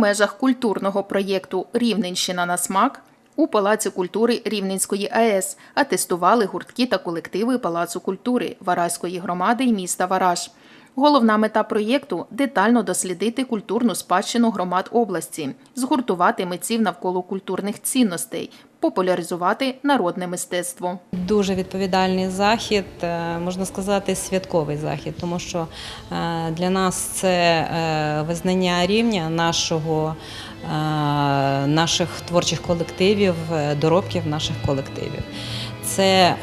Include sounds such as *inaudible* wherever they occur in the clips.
межах культурного проєкту Рівненщина на смак у Палаці культури Рівненської АЕС атестували гуртки та колективи Палацу культури Вараської громади і міста Вараж. Головна мета проєкту детально дослідити культурну спадщину громад області, згуртувати митців навколо культурних цінностей, популяризувати народне мистецтво. Дуже відповідальний захід, е, можна сказати, святковий захід, тому що е, для нас це е, визнання рівня нашого, наших творчих колективів, доробків наших колективів. Це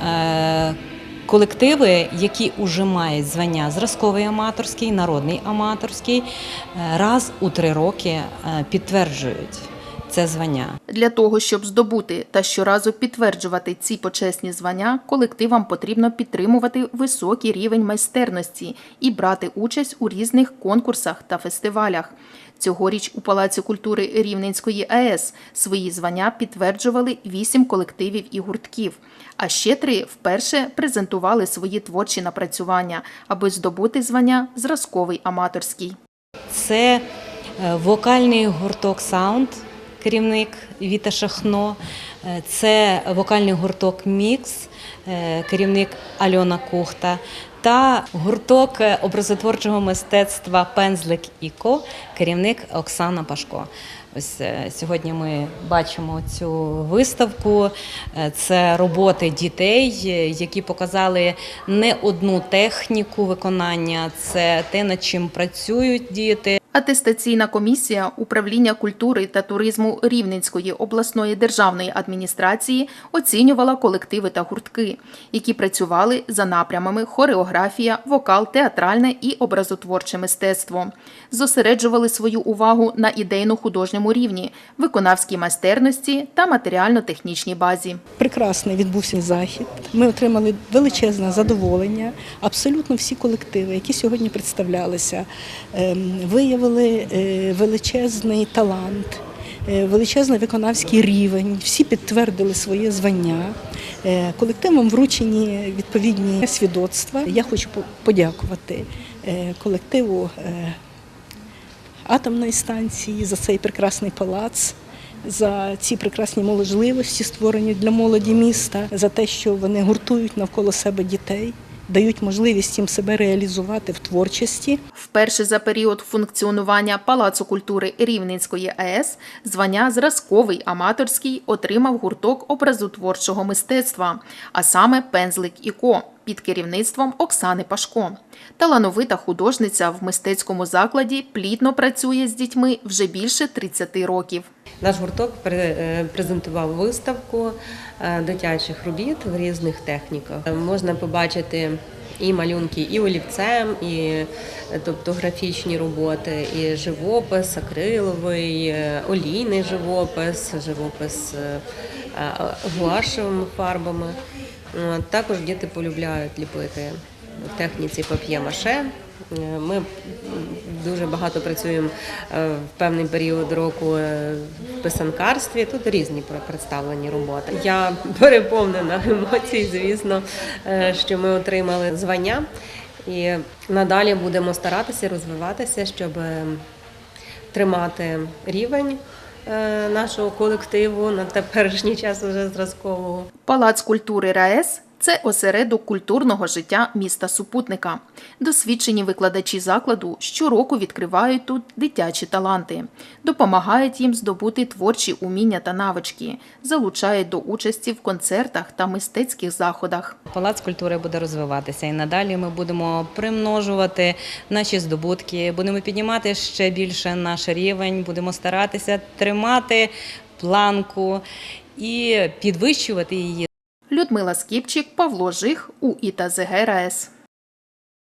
колективи, які вже мають звання зразковий аматорський, народний аматорський, е, раз у три роки е, підтверджують це звання. Для того, щоб здобути та щоразу підтверджувати ці почесні звання, колективам потрібно підтримувати високий рівень майстерності і брати участь у різних конкурсах та фестивалях. Цьогоріч у Палаці культури Рівненської АЕС свої звання підтверджували вісім колективів і гуртків, а ще три вперше презентували свої творчі напрацювання, аби здобути звання зразковий аматорський. Це е, вокальний гурток Саунд, керівник Віта Шахно. Е, Це вокальний гурток Мікс, е, керівник Альона Кухта. Та гурток е, образотворчого мистецтва Пензлик Іко, керівник Оксана Пашко. Ось сьогодні ми бачимо цю виставку. Це роботи дітей, які показали не одну техніку виконання, це те, над чим працюють діти. Атестаційна комісія управління культури та туризму Рівненської обласної державної адміністрації оцінювала колективи та гуртки, які працювали за напрямами хореографія, вокал, театральне і образотворче мистецтво. Зосереджували свою увагу на ідейно-художньому рівні, виконавській майстерності та матеріально-технічній базі. Прекрасний відбувся захід. Ми отримали величезне задоволення. Абсолютно всі колективи, які сьогодні представлялися, ем, виявили е, величезний талант, е, величезний виконавський рівень. Всі підтвердили своє звання. Е, Колективам вручені відповідні свідоцтва. Я хочу подякувати колективу атомної станції за цей прекрасний палац. За ці прекрасні можливості, створені для молоді міста, за те, що вони гуртують навколо себе дітей, дають можливість їм себе реалізувати в творчості. Вперше за період функціонування Палацу культури Рівненської АЕС звання зразковий аматорський отримав гурток образотворчого мистецтва, а саме пензлик Іко під керівництвом Оксани Пашко. Талановита художниця в мистецькому закладі плідно працює з дітьми вже більше 30 років. Наш гурток е, презентував виставку е, дитячих робіт в різних техніках. Можна побачити і малюнки, і олівцем, і тобто графічні роботи, і живопис, акриловий, е, олійний живопис, живопис гуашевими фарбами. Також діти полюбляють ліпити в техніці пап'є-маше. Е, Ми дуже багато працюємо е, в певний період року е, в писанкарстві. Тут різні пр- представлені роботи. Я *laughs* переповнена емоцій, звісно, що ми отримали звання. І надалі будемо старатися розвиватися, щоб е, тримати рівень нашого колективу на теперішній час уже зразкового. Палац культури РаЕС це осередок культурного життя міста Супутника. Досвідчені викладачі закладу щороку відкривають тут дитячі таланти, допомагають їм здобути творчі уміння та навички, залучають до участі в концертах та мистецьких заходах. Палац культури буде розвиватися і надалі ми будемо примножувати наші здобутки, будемо піднімати ще більше наш рівень, будемо старатися тримати планку і підвищувати її. Людмила Скіпчик, Павло Жих, УІТА ЗГ РаЕС.